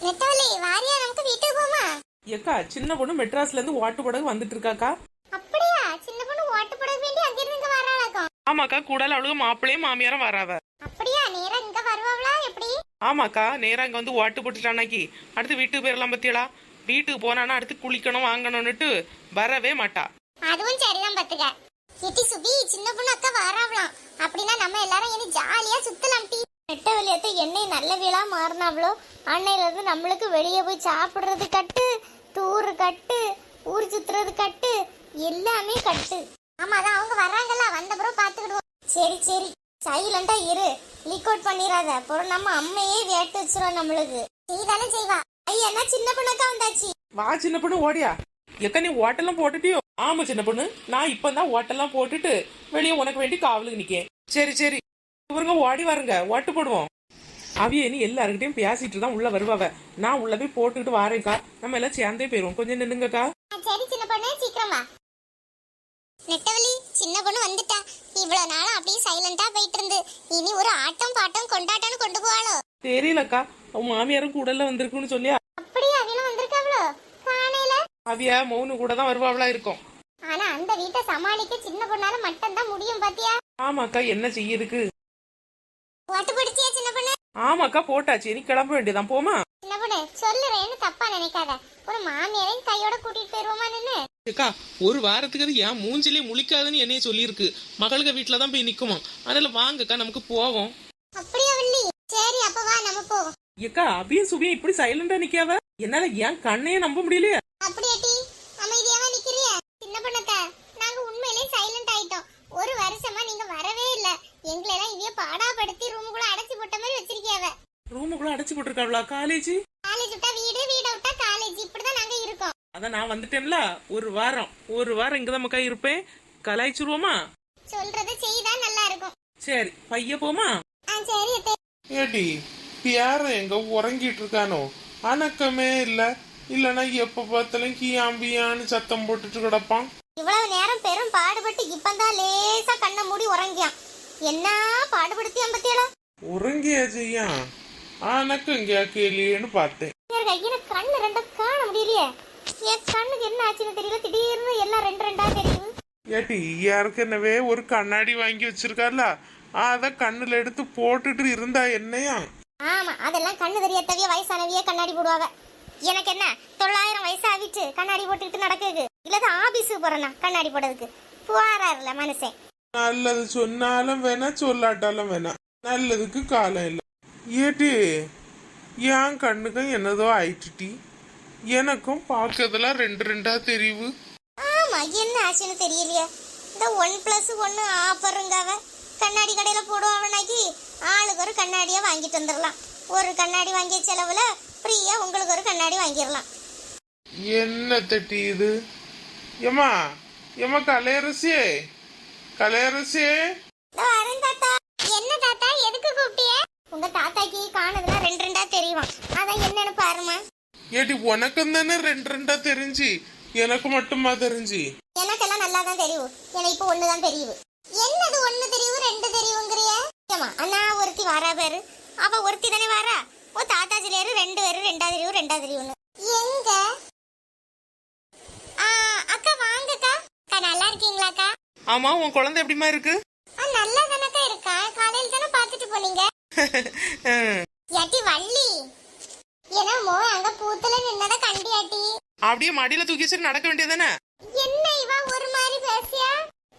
நெட்டவலி வாரியா நமக்கு வீட்டுக்கு போமா? ஏக்கா சின்ன பொண்ணு மெட்ராஸ்ல இருந்து ஓட்டு படகு வந்துட்டு இருக்காக்கா அப்படியா? சின்ன பொண்ணு ஓட்டு போட வேண்டி அங்கிருந்து இங்க வராளாக்கும் ஆமாக்கா கூடால அவளுக்கு மாப்பிள்ளையும் மாமியாரும் வராவ. அப்படியா? நேரா இங்க வருவாங்களா எப்படி? ஆமாக்கா நேரா இங்க வந்து ஓட்டு போட்டுட்டானாக்கி அடுத்து வீட்டுக்கு போயிடலாம் பத்தியலா? வீட்டுக்கு போனானா அடுத்து குளிக்கணும் வாங்கணும்னுட்டு வரவே மாட்டா. அதுவும் சரிதான் பாத்துக்க. எட்டி சுபி சின்ன பொண்ணு அக்கா வராவலாம் அப்படின்னா நம்ம எல்லாரும் இனி ஜாலியா சுத்தலாம் டீ. நெட்ட வெளியத்தை எண்ணெய் நல்ல விழா மாறினாவளோ? அன்னையிலேருந்து நம்மளுக்கு வெளியே போய் சாப்பிட்றது கட்டு டூர் கட்டு ஊர் சுத்துறது கட்டு எல்லாமே கட்டு. ஆமா அதான் அவங்க வர்றாங்கல்ல வந்தப்புறம் பார்த்துக்கிடுவோம். சரி சரி. சைலண்டா இரு. லீக் அவுட் பண்ணிடாத அப்புறம் நம்ம அம்மையே வேட்டு வச்சிரும் நம்மளுக்கு. செய்தானே செய்வா. ஐயா சின்ன பொண்ணுக்கா வந்தாச்சு? வா சின்ன பொண்ணு ஓடியா. எக்கா நீ ஓட்டெல்லாம் போட்டுட்டியோ? ஆமா சின்ன பொண்ணு. நான் இப்பதான் ஓட்டெல்லாம் போட்டுட்டு வெளியே உனக்கு வேண்டி காவலுக்கு நிக்கேன். சரி சரி. இவருங்க ஓடி வாருங்க. ஓட்டு போடுவோம். அவிய நீ எல்லாருக்கிட்டையும் பேசிட்டு தான் உள்ள வருவாவ. நான் உள்ள போய் போட்டுக்கிட்டு வாரேன்க்கா. நம்ம எல்லாம் சேர்ந்தே போயிருவோம். கொஞ்சம் நின்னுங்கக்கா சரி சின்ன பொண்ணு சீக்கிரம் நெட்டவலி சின்ன பொண்ணு வந்துட்டா. இவ்வளவு நாளும் அப்படியே சைலண்டா போயிட்டு இருந்து. இனி ஒரு ஆட்டம் பாட்டம் கொண்டாட்டம்னு கொண்டு போவாளோ? தெரியலக்கா. உன் மாமியாரும் கூடல வந்திருக்குன்னு சொல்லியா அப்படியே அவியலும் வந்திருக்காவளோ? காணையில அவிய மௌனு கூட தான் வருவாவளா இருக்கும். ஆனா அந்த வீட்டை சமாளிக்க சின்ன பொண்ணால மட்டும் தான் முடியும் பாத்தியா? ஆமாக்கா என்ன செய்யறதுக்கு? ஓட்டு பிடிச்சியா சின்ன பொண்ணு? ஆமாக்கா போட்டாச்சு. நீ கிளம்ப வேண்டியதான் போமா சின்ன பொண்ணு சொல்லுறேன்னு தப்பா நினைக்காத. ஒரு மாமியாரையும் கையோட கூட்டிட்டு போயிருவோமா நின்னு? அக்கா ஒரு வாரத்துக்கு அது ஏன் மூஞ்சிலே முழிக்காதுன்னு என்னைய சொல்லியிருக்கு. மகளுக்கு வீட்டில தான் போய் நிக்குமா? அதனால வாங்கக்கா நமக்கு போவோம். அப்படியா வள்ளி சரி அப்ப வா நம்ம போவோம். ஏக்கா அபியும் சுபியும் இப்படி சைலண்டா நிக்காவ என்னால ஏன் கண்ணையே நம்ப முடியலையே அப்படியே டி அமைதியாவா நிக்கிறிய சின்ன பொண்ணத்த நாங்க உண்மையிலே சைலண்ட் ஆயிட்டோம் ஒரு வருஷமா நீங்க வரவே இல்ல எங்களை எல்லாம் இவைய பாடாப்படுத்தி ரூமுக்குள்ள அடைச்சு போட்ட மாதிரி வச்சிருக்கியாவ ரூமுக்குள்ள அடைச்சு போட்டிருக்காங்களா காலேஜ்? காலேஜ் விட்டா வீடு வீட விட்டா காலேஜ். இப்படிதான் நாங்க இருக்கோம். அதான் நான் வந்துட்டேன்ல ஒரு வாரம். ஒரு வாரம் இங்கதான் மக்கா இருப்பேன். கலாய்ச்சிருவோமா? சொல்றத செய்தா நல்லா இருக்கும். சரி பைய போமா? ஆ சரி ஏடி பியார எங்க உறங்கிட்டு இருக்கானோ? அணக்கமே இல்ல. இல்லனா எப்ப பார்த்தாலும் கியாம்பியான்னு சத்தம் போட்டுட்டு கிடப்பான். இவ்வளவு நேரம் பெரும் பாடுபட்டு இப்பதான் லேசா கண்ணை மூடி உறங்கியான். என்ன பாடுபடுத்தியான் பத்தியலா உறங்கியா செய்யா அணக்கம் கேட்கலையேன்னு பார்த்தேன். கையில கண்ணு ரெண்டும் காண முடியலையே. என் கண்ணுக்கு என்ன ஆச்சுன்னு தெரியல. திடீர்னு எல்லாம் ரெண்டு ரெண்டா தெரியுது ஏடி ஏற்கனவே ஒரு கண்ணாடி வாங்கி வச்சிருக்கால அத கண்ணுல எடுத்து போட்டுட்டு இருந்தா என்னையா? ஆமா அதெல்லாம் கண்ணு தெரியத்தவிய வயசானவிய கண்ணாடி போடுவாங்க. எனக்கு என்ன தொள்ளாயிரம் வயசு ஆகிட்டு கண்ணாடி போட்டுக்கிட்டு நடக்குது. இல்லதான் ஆபீஸுக்கு போறேனா கண்ணாடி போடுறதுக்கு. புவாராருல மனுஷன். நல்லது சொன்னாலும் வேணா சொல்லாட்டாலும் வேணாம். நல்லதுக்கு காலம் இல்லை. ஏடி என் கண்ணுக்கும் என்னதோ ஆயிட்டுட்டி. எனக்கும் பார்க்கறதெல்லாம் ரெண்டு ரெண்டா தெரிவு. ஆமா என்ன ஆச்சுன்னு தெரியலையே. இந்த ஒன் பிளஸ் ஒன்னு ஆஃபருங்காவ கண்ணாடி கடையில போடுவாவனாக்கி ஆளுக்கு ஒரு கண்ணாடியா வாங்கிட்டு வந்துடலாம் ஒரு கண்ணாடி வாங்கிய செலவுல ஃப்ரீயா உங்களுக்கு ஒரு கண்ணாடி வாங்கிடலாம் என்ன தட்டி இது? ஏமா ஏமா கலையரசியே? கலையரசியே? என்ன தாத்தா எதுக்கு கூப்பிட்டிய? உங்க தாத்தாக்கு காணதுல ரெண்டு ரெண்டா தெரியும்? அதான் என்னன்னு பாருமா ஏடி உனக்கும் தானே ரெண்டு ரெண்டா தெரிஞ்சு? எனக்கு மட்டுமா தெரிஞ்சு? எனக்கெல்லாம் நல்லா தான் தெரியும். எனக்கு இப்போ ஒண்ணு தான் தெரியும் என்னது ஒண்ணு தெரியும் ரெண்டு தெரியுங்கிறிய அண்ணா ஒருத்தி வாரா பேரு. அவ ஒருத்தி தானே வாரா? ஓ தாத்தா சிலேரு ரெண்டு பேரு ரெண்டா தெரியும் ரெண்டா தெரியும்னு. எங்க? ஆ, அக்கா வாங்கக்கா. அக்கா நல்லா இருக்கீங்களாக்கா ஆமா உன் குழந்தை எப்படிமா இருக்கு? நல்லா தானக்கா இருக்கா? காலையில தானே பாத்துட்டு போனீங்க. ஏட்டி வள்ளி. என்னமோ அங்க பூத்துல நின்னத கண்டியாட்டி அப்படியே மடியில தூக்கி வச்சுட்டு நடக்க வேண்டியதானே என்ன இவ ஒரு மாதிரி பேசியா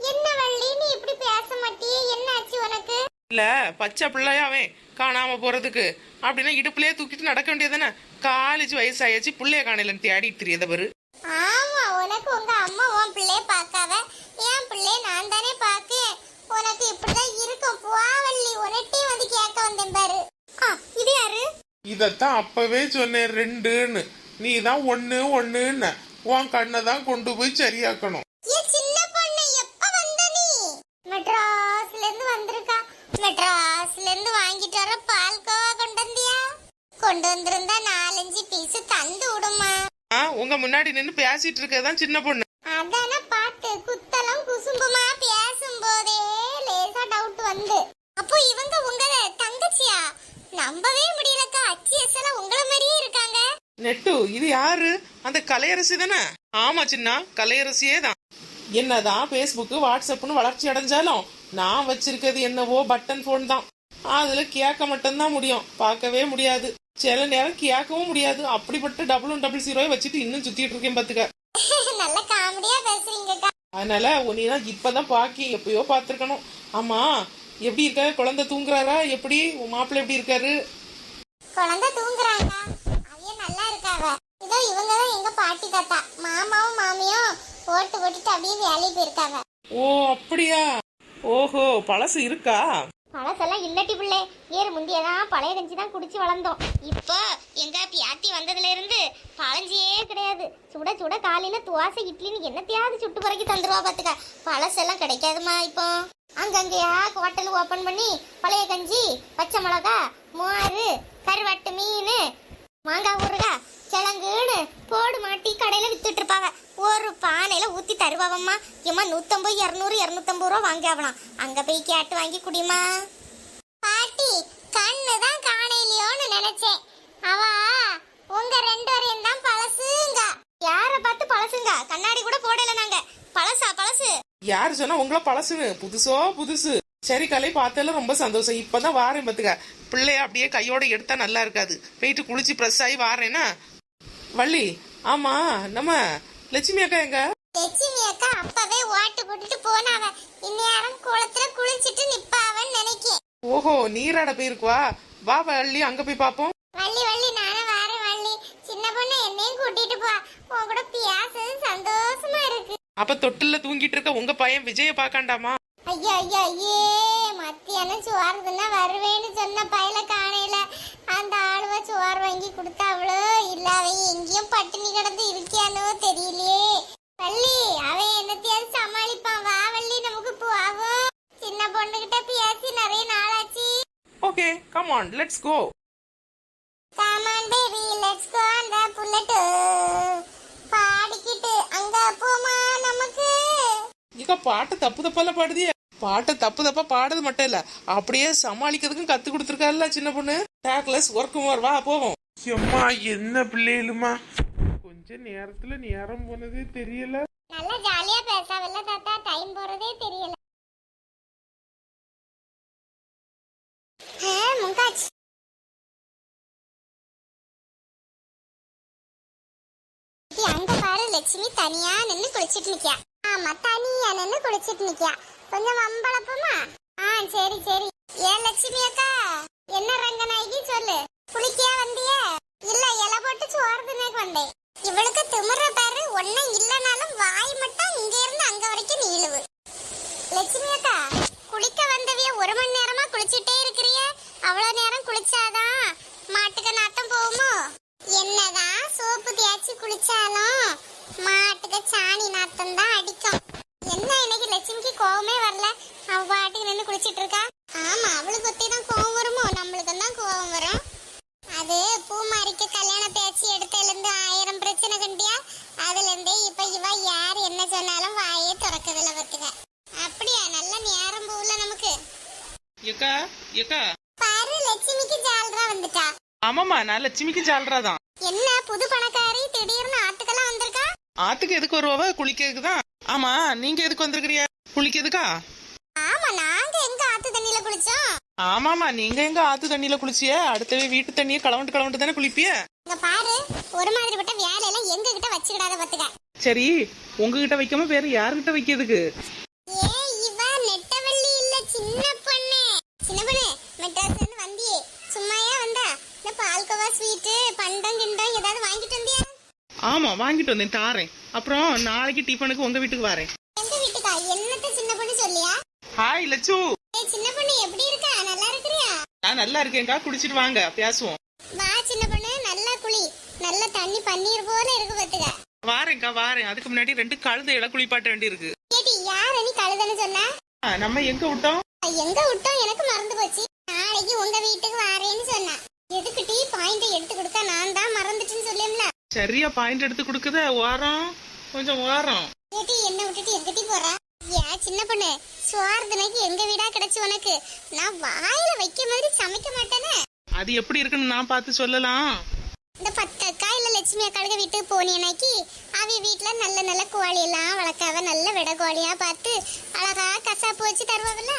என்ன வள்ளி நீ இப்படி பேச மாட்டியே? என்ன ஆச்சு உனக்கு? இல்ல பச்சை பிள்ளையாவே காணாம போறதுக்கு. அப்படின்னா இடுப்புலயே தூக்கிட்டு நடக்க வேண்டியதானே காலேஜ் வயசாயாச்சு பிள்ளைய காணையில தேடிட்டு தெரியாத பாரு ஆமா உனக்கு உங்க அம்மா உன் பிள்ளைய பார்க்காவ என் பிள்ளைய நான் தானே பார்க்கேன் உனக்கு இப்படிதான் இருக்கும் புவாவள்ளி உனட்டே வந்து கேட்க வந்தேன் பாரு ஆ, இது யாரு? இதத்தான் அப்பவே சொன்னேன் ரெண்டுன்னு. நீ தான் ஒன்னு ஒண்ணுன்னு. உன் கண்ணை தான் கொண்டு போய் சரியாக்கணும். ஏ சின்ன பொண்ணு எப்ப வந்த நீ? மெட்ராஸ்ல இருந்து வந்திருக்கா. மெட்ராஸ்ல இருந்து வாங்கிட்டு வர பால்கோவா கொண்டு வந்தியா? கொண்டு வந்திருந்தா நாலஞ்சு பீஸ் தந்து விடுமா? ஆ உங்க முன்னாடி நின்னு பேசிட்டு இருக்கதான் சின்ன பொண்ணு. அதான பாட்டு குத்தலம் குசும்புமா பேசும்போதே லேசா டவுட் வந்து. அப்போ இவங்க உங்க தங்கச்சியா? நம்பவே முடியலக்கா. அச்சி எல்லாம் உங்கள மாதிரியே இருக்காங்க. நெட்டு இது யாரு? அந்த கலையரசி தானே? ஆமா சின்ன கலையரசியே தான். என்னதான் ஃபேஸ்புக் வாட்ஸ்அப்னு வளர்ச்சி அடைஞ்சாலும் நான் வச்சிருக்கிறது என்னவோ பட்டன் ஃபோன் தான். அதுல கேட்க மட்டும்தான் முடியும். பார்க்கவே முடியாது. சில நேரம் கேட்கவும் முடியாது. அப்படிப்பட்ட டபுள் ஒன் டபுள் ஜீரோவை வச்சுட்டு இன்னும் சுத்திட்டு இருக்கேன் பாத்துக்க. நல்ல காமெடியா பேசுறீங்கக்கா. அதனால உன்னைனா இப்பதான் பாக்கி எப்பயோ பார்த்திருக்கணும். ஆமா எப்படி இருக்க? குழந்தை தூங்குறாரா? எப்படி? உன் மாப்பிள்ளை எப்படி இருக்காரு? குழந்தை தூங்குறாங்க. அவைய நல்லா இருக்காவ இதோ இவங்க தான் எங்க பாட்டி தாத்தா. மாமாவும் மாமியும் போட்டு போட்டுட்டு அப்படியே வேலைக்கு போயிருக்காங்க. ஓ அப்படியா? ஓஹோ பழசு இருக்கா? பழசெல்லாம் இல்லட்டி பிள்ளை. ஏறு முந்தியதான் பழைய கஞ்சி தான் குடிச்சு வளர்ந்தோம். இப்போ எங்க பியாத்தி வந்ததுல இருந்து பழஞ்சியே கிடையாது. சுட சுட காலையில துவாசை இட்லின்னு என்னத்தையாவது சுட்டு பறக்கி தந்துருவா பாத்துக்க. பழசெல்லாம் கிடைக்காதுமா இப்போ. அங்கங்கேயா ஹோட்டல் ஓபன் பண்ணி பழைய கஞ்சி பச்சை மிளகா மோரு கருவாட்டு மீன் மாங்காய் ஊறுகா கிழங்குன்னு போடு மாட்டி கடையில் வித்துட்டு இருப்பாங்க ஒரு பானையில் ஊற்றி தருவாவம்மா. ஏமா நூற்றம்பது இரநூறு இரநூத்தம்பது ரூபா வாங்கி ஆகலாம் அங்கே போய் கேட்டு வாங்கி குடிமா பாட்டி கண்ணு தான் காணையிலையோன்னு நினைச்சேன். அவ உங்க ரெண்டு வரையும் தான் பழசுங்க. யாரை பார்த்து பழசுங்க? கண்ணாடி கூட போடல நாங்க. பழசா பழசு? யாரு சொன்னா உங்கள பழசுன்னு? புதுசோ புதுசு. சரி கலை பார்த்ததுல ரொம்ப சந்தோஷம். இப்பதான் வாரேன் பாத்துக்க. பிள்ளைய அப்படியே கையோட எடுத்தா நல்லா இருக்காது. போயிட்டு குளிச்சு ப்ரெஸ் ஆகி வாரேனா வள்ளி ஆமா நம்ம லட்சுமி அக்கா எங்க? லட்சுமி அக்கா அப்பவே ஓட்டு போட்டுட்டு போனாவ. இந்நேரம் குளத்துல குளிச்சிட்டு நிப்பாவன்னு நினைக்கேன். ஓஹோ நீராட போயிருக்குவா? வா வள்ளி அங்க போய் பாப்போம். வள்ளி வள்ளி நானும் வரேன் வள்ளி சின்ன பொண்ணு என்னையும் கூட்டிட்டு போ உன் கூட பேசுறது சந்தோஷமா இருக்கு அப்ப தொட்டில்ல தூங்கிட்டு இருக்க உங்க பையன் விஜய பாக்காண்டாமா ஐயா ஐயா ஐயே மத்தியானம் சோறுதுன்னா வருவேன்னு சொன்ன பயல காணையில. அந்த ஆளுவ சோறு வாங்கி கொடுத்தாவளோ இல்ல அவன் எங்கேயும் பட்டினி கிடந்து இருக்கியானோ தெரியலையே. வள்ளி அவன் என்னத்தையாவது சமாளிப்பான் வா வள்ளி நமக்கு போவோம் சின்ன பொண்ணுகிட்ட பேசி நிறைய நாளாச்சு. Okay come on let's go come on baby let's go அந்த புல்லட் பாடிக்கிட்டு அங்க போமா. இங்க பாட்டு தப்பு தப்பால பாடுதியே. பாட்டை தப்பு தப்பா பாடுறது மட்டும் இல்ல அப்படியே சமாளிக்கிறதுக்கும் கத்து கொடுத்துருக்காருல்ல சின்ன பொண்ணு. டேக்லஸ் ஒர்க் மோர் வா போவோம். எம்மா என்ன பிள்ளைகளுமா? கொஞ்ச நேரத்துல நேரம் போனதே தெரியல. நல்லா ஜாலியா பேசாவல்ல தாத்தா டைம் போறதே தெரியல. டி, அங்க பாரு லட்சுமி தனியா நின்னு குளிச்சிட்டு நிக்கியா. ஆமா தனியா நின்னு குளிச்சிட்டு நிக்கியா. கொஞ்சம் வம்பளப்புமா ஆ சரி சரி. ஏன் லட்சுமி அக்கா என்ன ரங்கநாயகி சொல்லு. குளிக்கியா வந்திய? இல்ல இலை போட்டு சோறு வந்தேன் இவளுக்கு திமுற பாரு ஒன்னும் இல்லனாலும் வாய் மட்டும் இங்க இருந்து அங்க வரைக்கும் நீளுவு. லட்சுமி அக்கா குளிக்க வந்தவிய ஒரு மணி நேரமா குளிச்சிட்டே இருக்கிறிய. அவ்வளவு நேரம் குளிச்சாதான் மாட்டுக்கு நாட்டம் போகுமோ? என்னதான் சோப்பு தேய்ச்சி குளிச்சாலும் மாட்டுக்கு சாணி நாட்டம் தான் அடிக்கும். என்ன இன்னைக்கு லட்சுமிக்கு கோவமே வரல? அவ பாட்டுக்கு நின்று குளிச்சிட்டு இருக்கா ஆமா அவளுக்கு ஒத்தி தான் கோவம் வருமோ? நம்மளுக்கு தான் கோவம் வரும். அது பூமாரிக்கு கல்யாண பேச்சு எடுத்ததுல இருந்து ஆயிரம் பிரச்சனை கண்டியா? அதுல இருந்தே இப்ப இவ யார் என்ன சொன்னாலும் வாயே திறக்கதில்ல பத்துக்க அப்படியா? நல்ல நேரம் போகல நமக்கு. பாரு லட்சுமிக்கு ஜால்ரா வந்துட்டா. ஆமாமா நான் லட்சுமிக்கு ஜாலராதான் என்ன புது பணக்காரி திடீர்னு ஆத்துக்கெல்லாம் வந்திருக்கா? ஆத்துக்கு எதுக்கு வருவாவ? குளிக்கிறதுக்கு தான் ஆமா நீங்க எதுக்கு வந்திருக்கிறீங்க? குளிக்கிறதுக்கா? ஆமா நாங்க எங்க ஆத்து தண்ணியில குளிச்சோம்? ஆமாமா நீங்க எங்க ஆத்து தண்ணியில குளிச்சிய? அடுத்தவே வீட்டு தண்ணியை களவண்டு களவண்டு தானே குளிப்பிய? இங்க பாரு ஒரு மாதிரிப்பட்ட வேலையெல்லாம் எங்க கிட்ட வச்சுக்கிடாத பத்துக்க. சரி உங்ககிட்ட வைக்காம வேற யாருகிட்ட வைக்கிறதுக்கு ஏ இவ நெட்டவள்ளி இல்ல சின்ன பொண்ணு சின்ன பொண்ணு மெட்ராஸ்ல இருந்து வந்தியே சும்மாயா வந்தா இந்த பால்கோவா ஸ்வீட்டு பண்டம் கிண்டம் ஏதாவது வாங்கிட்டு வந்தியா? ஆமா வாங்கிட்டு வந்தேன் தாரேன். அப்புறம் நாளைக்கு டிஃபனுக்கு உங்க வீட்டுக்கு வரேன். எங்க வீட்டுக்கா? என்னத்த சின்ன பொண்ணு சொல்லியா? ஹாய் லட்சு ஏய் சின்ன பொண்ணு எப்படி இருக்கா? நல்லா இருக்கிறியா? நான் நல்லா இருக்கேன்க்கா குடிச்சிட்டு வாங்க பேசுவோம். வா சின்ன பொண்ணு நல்லா குளி. நல்ல தண்ணி பன்னீர் போல இருக்கு பத்துக்க வாரேன்க்கா வாரேன். அதுக்கு முன்னாடி ரெண்டு கழுதையில குளிப்பாட்ட வேண்டி இருக்கு கேட்டி யார் நீ கழுதன்னு சொன்னா? நம்ம எங்க விட்டோம்? எங்க விட்டோம்? எனக்கு மறந்து போச்சு. நாளைக்கு உங்க வீட்டுக்கு வாரேன்னு சொன்னா. எதுக்கு டீ பாயிண்ட் எடுத்து கொடுக்க நான் தான் மறந்துட்டுன்னு சொல்லியம்ல சரியா பாயிண்ட் எடுத்து கொடுக்குத வாரம். கொஞ்சம் வாரம். ஏட்டி என்ன விட்டுட்டு எங்கிட்டி போறா? ஏன் சின்ன பொண்ணு சுவார்தனைக்கு எங்க வீடா கிடைச்சு உனக்கு? நான் வாயில வைக்க மாதிரி சமைக்க மாட்டேனே. அது எப்படி இருக்குன்னு நான் பார்த்து சொல்லலாம். இந்த பத்தக்கா இல்ல லட்சுமி அக்காளுக்கு வீட்டுக்கு போனேனாக்கி அவ வீட்டுல நல்ல நல்ல கோழி எல்லாம் வளர்க்காவ நல்ல விட கோழியா பார்த்து அழகா கசாப்பு வச்சு தருவாவில்ல.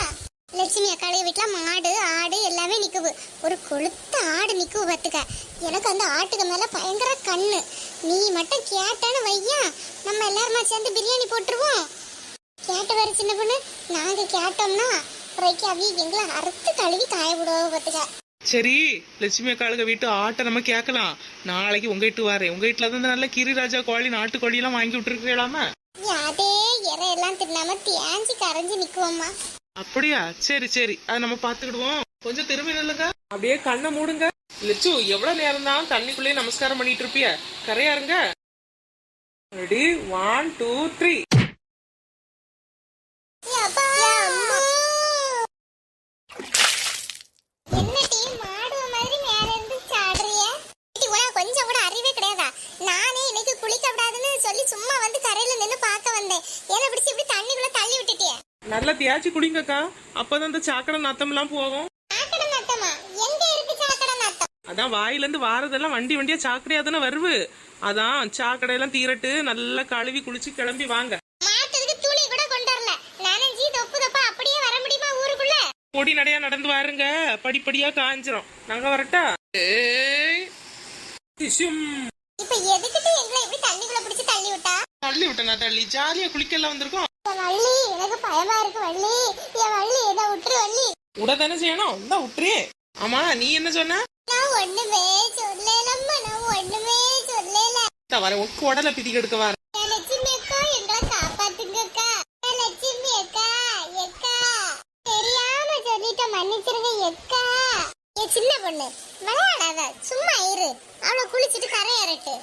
லட்சுமி அக்காளுக்கு வீட்டுல மாடு ஆடு எல்லாமே நிக்குது. ஒரு கொளுத்த ஆடு நிக்குது பார்த்துக்க எனக்கு அந்த ஆட்டுக்கு மேல பயங்கர கண்ணு. நீ மட்டும் கேட்டான்னு வையா. நம்ம எல்லாருமா சேர்ந்து பிரியாணி போட்டுருவோம். கேட்டு வர சின்ன பொண்ணு. நாங்க கேட்டோம்னா அப்புறம் அவி எங்களை அறுத்து கழுவி காய விடுவோம் பார்த்துக்க சரி லட்சுமி அக்காளுக வீட்டு ஆட்டை நம்ம கேட்கலாம். நாளைக்கு உங்க வீட்டு வரேன் உங்க வீட்டுல தான் நல்ல கிரிராஜா கோழி நாட்டு கோழி எல்லாம் வாங்கி விட்டுருக்கலாமா அதே இறையெல்லாம் தின்னாம தேஞ்சி கரைஞ்சு நிக்குவோம்மா. அப்படியா? சரி சரி. அதை நம்ம பாத்துக்கிடுவோம் கொஞ்சம் திரும்பி நில்லுங்க. அப்படியே கண்ணை மூடுங்க. லட்சு எவ்வளவு நேரம் தான் தண்ணிக்குள்ளேயே நமஸ்காரம் பண்ணிட்டு இருப்பிய? கரையாருங்க. ரெடி ஒன் டூ த்ரீ என்ன டீ மாடுவ மாதிரி மேல இருந்து சாடுறிய டீ, உனக்கு கொஞ்சம் கூட அறிவே கிடையாதா நானே இன்னைக்கு குளிக்க கூடாதுன்னு சொல்லி சும்மா வந்து கரையில நின்னு பார்க்க வந்தேன் என்ன பிடிச்சி இப்படி தண்ணிக்குள்ள தள்ளி விட்டுட்டிய நல்லா தேய்ச்சி குடிங்கக்கா. அப்பதான் இந்த சாக்கடை நாத்தம்? எல்லாம் போகும் அதான் வாயில இருந்து வாரதெல்லாம் வண்டி வண்டியா சாக்கடையா தானே வருவு. அதான் சாக்கடை எல்லாம் தீரட்டு நல்லா கழுவி குளிச்சு கிளம்பி வாங்க. பொடி நடையா நடந்து வாருங்க. படிப்படியா காஞ்சிரும் நாங்க வரட்டா? தள்ளி விட்டா? தள்ளி விட்டனா தள்ளி? ஜாலியா குளிக்கலாம் வந்திருக்கோம். வள்ளி எனக்கு பயமா இருக்கு வள்ளி. என் வள்ளி இதை விட்டுரு வள்ளி. உட தானே செய்யணும்? இந்த விட்டுரு. ஆமா நீ என்ன சொன்ன? நான் ஒண்ணுமே சொல்லலம்மா நான் ஒண்ணுமே சொல்லல. வர உக்கு உடல பிதிக்கு எடுக்க வர. லட்சுமி அக்கா எங்களை காப்பாத்துங்க அக்கா. என் லட்சுமி அக்கா எக்கா. தெரியாம சொல்லிட்ட மன்னிச்சிருங்க எக்கா. என் சின்ன பொண்ணு விளையாடாத சும்மா இரு. அவளை குளிச்சுட்டு கரை இறட்டு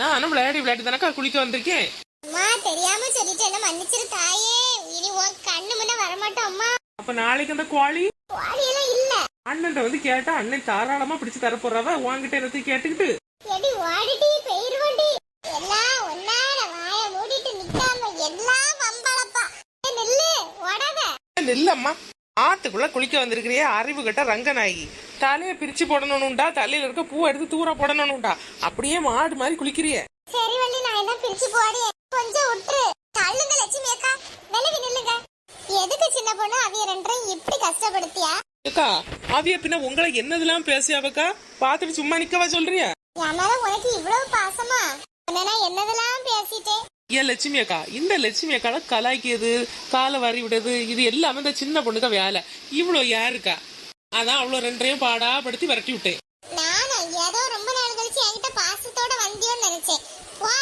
நானும் விளையாடி விளையாடி தானக்கா குளிக்க வந்திருக்கேன். அம்மா தெரியாம சொல்லிட்டு என்ன மன்னிச்சிரு தாயே. இனி உன் கண்ணு முன்ன வரமாட்டோம் அம்மா. அப்ப நாளைக்கு அந்த கோழி வாடியெல்லாம் இல்ல. அண்ணன் வந்து கேட்டா அண்ணன் தாராளமா பிடிச்சு தர போறவ உன்கிட்ட என்னத்தையும் கேட்டுக்கிட்டு. எடி வாடிட்டி பெயிருவண்டி எல்லாம் ஒன்னால வாய மூடிட்டு நிக்காம எல்லாம் வம்பளப்பா. நில்லு ஓடாத. இல்லம்மா ஆத்துக்குள்ள குளிக்க வந்திருக்கிறியே அறிவு கட்ட ரங்கநாயகி. தலையை பிரிச்சு போடணும்டா தலையில இருக்க பூ எடுத்து தூர போடணும்டா. அப்படியே மாடு மாதிரி குளிக்கிறிய. சரி வள்ளி நான் என்ன பிரிச்சு போடி கொஞ்சம் விட்டுரு தள்ளுங்க லட்சுமி அக்கா. நிலவி நில்லுங்க. எதுக்கு சின்ன பொண்ணு? அவிய ரெண்டும் இப்படி கஷ்டப்படுத்தியா? அக்கா அவிய பின்ன உங்களை என்னதெல்லாம் பேசியாவக்கா பாத்துட்டு சும்மா நிக்கவா சொல்றியா? என்னால உனக்கு இவ்வளவு பாசமா? உன்னா என்னதெல்லாம் பேசிட்டேன் ஏன் லட்சுமி அக்கா இந்த லட்சுமி அக்கா கலாய்க்கியது காலை வரி விடுது இது எல்லாமே இந்த சின்ன பொண்ணுக்கு வேலை. இவ்வளோ யாருக்கா அதான் அவ்வளோ ரெண்டையும் பாடா படுத்தி விரட்டி விட்டேன். நானும் ஏதோ ரொம்ப நாள் கழிச்சு என்கிட்ட பாசத்தோட வந்தியோன்னு நினைச்சேன். வா